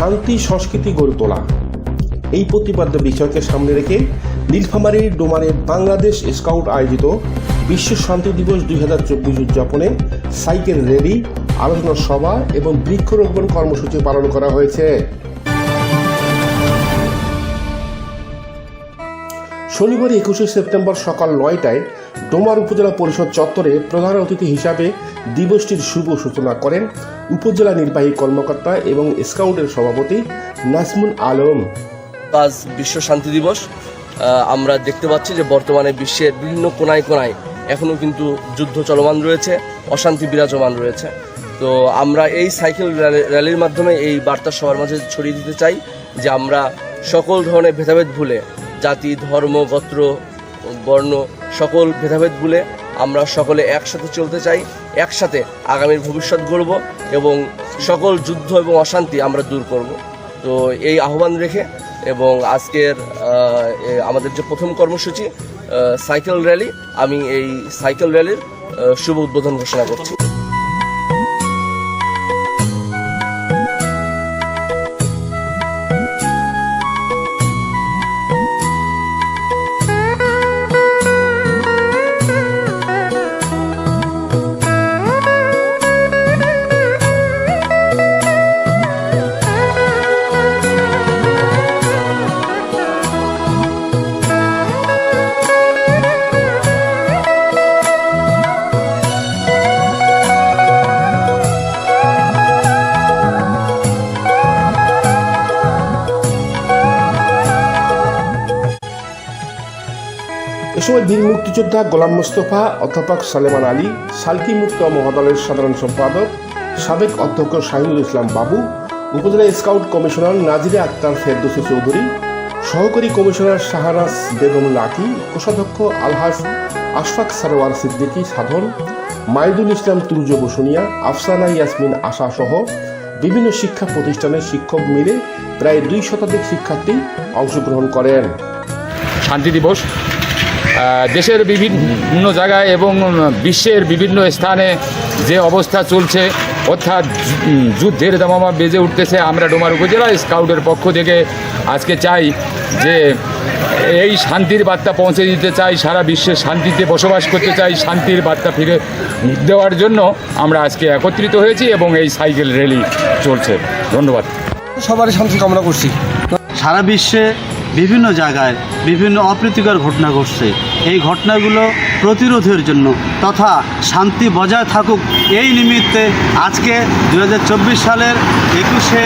শান্তি সংস্কৃতি গড়ে তোলা। এই প্রতিপাদ্য বিষয়কে সামনে রেখে নীলফামারীর ডোমারে বাংলাদেশ স্কাউট আয়োজিত বিশ্ব শান্তি দিবস দুই হাজার চব্বিশ উদযাপনে সাইকেল র্যালি, আলোচনা সভা এবং বৃক্ষরোপণ কর্মসূচি পালন করা হয়েছে। শনিবার একুশে সেপ্টেম্বর সকাল নয়টায় ডোমার উপজেলা পরিষদ চত্বরে প্রধান অতিথি হিসাবে দিবসটির শুভ সূচনা করেন উপজেলা নির্বাহী কর্মকর্তা এবং স্কাউটের সভাপতি নাজমুল আলম। আজ বিশ্ব শান্তি দিবস। আমরা দেখতে পাচ্ছি যে বর্তমানে বিশ্বের বিভিন্ন কোনায় কোনায় এখনও কিন্তু যুদ্ধ চলমান রয়েছে, অশান্তি বিরাজমান রয়েছে। তো আমরা এই সাইকেল র্যালি- র্যালির মাধ্যমে এই বার্তা সবার মাঝে ছড়িয়ে দিতে চাই যে আমরা সকল ধরনের ভেদাভেদ ভুলে জাতি, ধর্ম, গোত্র, বর্ণ সকল ভেদাভেদ ভুলে আমরা সকলে একসাথে চলতে চাই, একসাথে আগামীর ভবিষ্যৎ গড়ব এবং সকল যুদ্ধ এবং অশান্তি আমরা দূর করব। তো এই আহ্বান রেখে এবং আজকের আমাদের যে প্রথম কর্মসূচি সাইকেল র্যালি, আমি এই সাইকেল র্যালির শুভ উদ্বোধন ঘোষণা করছি। এ সময় বীর মুক্তিযোদ্ধা গোলাম মোস্তফা, অধ্যাপক সালেমান আলী, সালকি মুক্ত মহাদলের সাধারণ সম্পাদক, সাবেক অধ্যক্ষ শাহিনুল ইসলাম বাবু, উপজেলা স্কাউট কমিশনার নাজিরে আক্তার ফেরদৌসি চৌধুরী, সহকারী কমিশনার শাহরাজ বেগম লাকি কোষাধ্যক্ষ আলহাজ আশফাক সারোয়ার সিদ্দিকী সাধন, মাইদুল ইসলাম তুর্য বসুনিয়া, আফসানা ইয়াসমিন আশা সহ বিভিন্ন শিক্ষা প্রতিষ্ঠানের শিক্ষক মিলে প্রায় দুই শতাধিক শিক্ষার্থী অংশগ্রহণ করেন। শান্তি দিবস। দেশের বিভিন্ন জায়গায় এবং বিশ্বের বিভিন্ন স্থানে যে অবস্থা চলছে অর্থাৎ যুদ্ধের দামামা বেজে উঠতেছে আমরা ডোমার উপজেলা স্কাউটের পক্ষ থেকে আজকে চাই যে এই শান্তির বার্তা পৌঁছে দিতে চাই সারা বিশ্বে শান্তিতে বসবাস করতে চাই শান্তির বার্তা ফিরে দেওয়ার জন্য আমরা আজকে একত্রিত হয়েছি এবং এই সাইকেল র্যালি চলছে। ধন্যবাদ। সবারই শান্তি কামনা করছি। সারা বিশ্বে বিভিন্ন জায়গায় বিভিন্ন অপ্রীতিকর ঘটনা ঘটছে। এই ঘটনাগুলো প্রতিরোধের জন্য তথা শান্তি বজায় থাকুক এই নিমিত্তে আজকে দু হাজার চব্বিশ সালের একুশে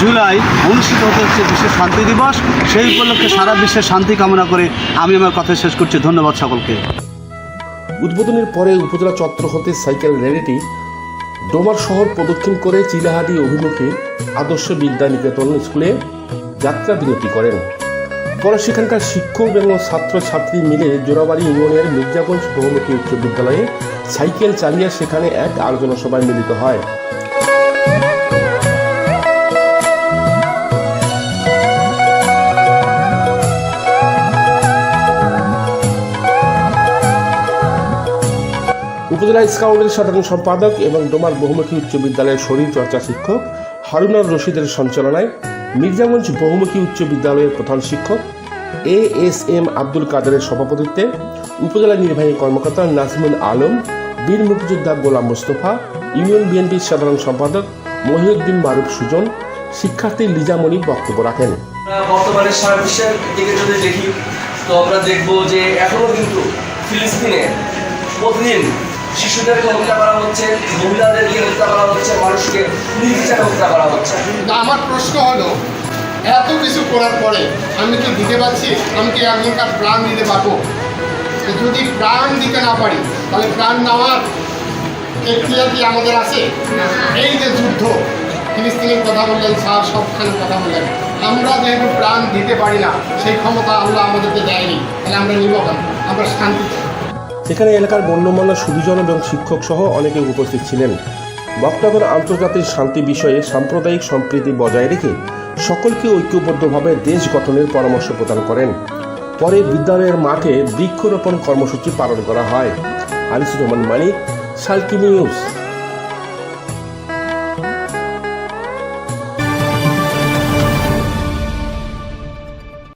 জুলাই অনুষ্ঠিত হতে হচ্ছে বিশ্ব শান্তি দিবস। সেই উপলক্ষে সারা বিশ্বে শান্তি কামনা করে আমি আমার কথা শেষ করছি। ধন্যবাদ সকলকে। উদ্বোধনের পরে উপজেলা চত্বর হতে সাইকেল র্যালিটি ডোমার শহর প্রদক্ষিণ করে চিলাহাটি অভিমুখে আদর্শ বিদ্যা নিকেতন স্কুলে যাত্রা বিরতি করেন। পরে সেখানকার শিক্ষক এবং ছাত্র ছাত্রী মিলে জোড়াবাড়ি ইউনিয়নের মির্জাগঞ্জ বহুমুখী উচ্চ বিদ্যালয়ে সাইকেল চালিয়ে সেখানে এক আলোচনা সভায় মিলিত হয়। উপজেলা স্কাউটের সাধারণ সম্পাদক এবং ডোমার বহুমুখী উচ্চ বিদ্যালয়ের শরীর চর্চা শিক্ষক হারুনার রশিদের সঞ্চালনায় মির্জাগঞ্জ বহুমুখী উচ্চ বিদ্যালয়ের প্রধান শিক্ষক এ এস এম আব্দুল কাদেরের সভাপতিত্বে উপজেলা নির্বাহী কর্মকর্তা নাজমুল আলম, বীর মুক্তিযোদ্ধা গোলাম মোস্তফা, ইউনিয়ন বিএনপির সাধারণ সম্পাদক মহিউদ্দিন মারুফ সুজন, শিক্ষার্থী লিজামণি বক্তব্য রাখেন। বর্তমানে সারা বিশ্বের দিকে যদি দেখি, তো আমরা দেখব যে এখনও কিন্তু ফিলিস্তিনে প্রতিদিন শিশুদেরকে হত্যা করা হচ্ছে, মহিলাদেরকে হত্যা করা হচ্ছে, মানুষকে নির্বিচারে হত্যা করা হচ্ছে। আমার প্রশ্ন হলো, এত কিছু করার পরে আমি কি দিতে পারছি, আমি কি এখনকার প্রাণ দিতে পারব? যদি প্রাণ দিতে না পারি, তাহলে প্রাণ নেওয়ার এখতিয়ার কি আমাদের আছে? এই যে যুদ্ধ, ফিলিস্তিনের কথা বললেন, স্যার সবখানে কথা বললেন। আমরা যেহেতু প্রাণ দিতে পারি না, সেই ক্ষমতা আল্লাহ আমাদেরকে দেয়নি, তাহলে আমরা নিব আমরা শান্তি। সেখানে এলাকার গণ্যমান্য সুবিজন এবং শিক্ষক সহ অনেকে উপস্থিত ছিলেন। বক্তাগণ আন্তর্জাতিক শান্তি বিষয়ে সাম্প্রদায়িক সম্প্রীতি বজায় রেখে সকলকে ঐক্যবদ্ধভাবে দেশ গঠনের পরামর্শ প্রদান করেন। পরে বিদ্যালয়ের মাঠে বৃক্ষরোপণ কর্মসূচি পালন করা হয়। আনিসুর রহমান মানিক, সালকি নিউজ।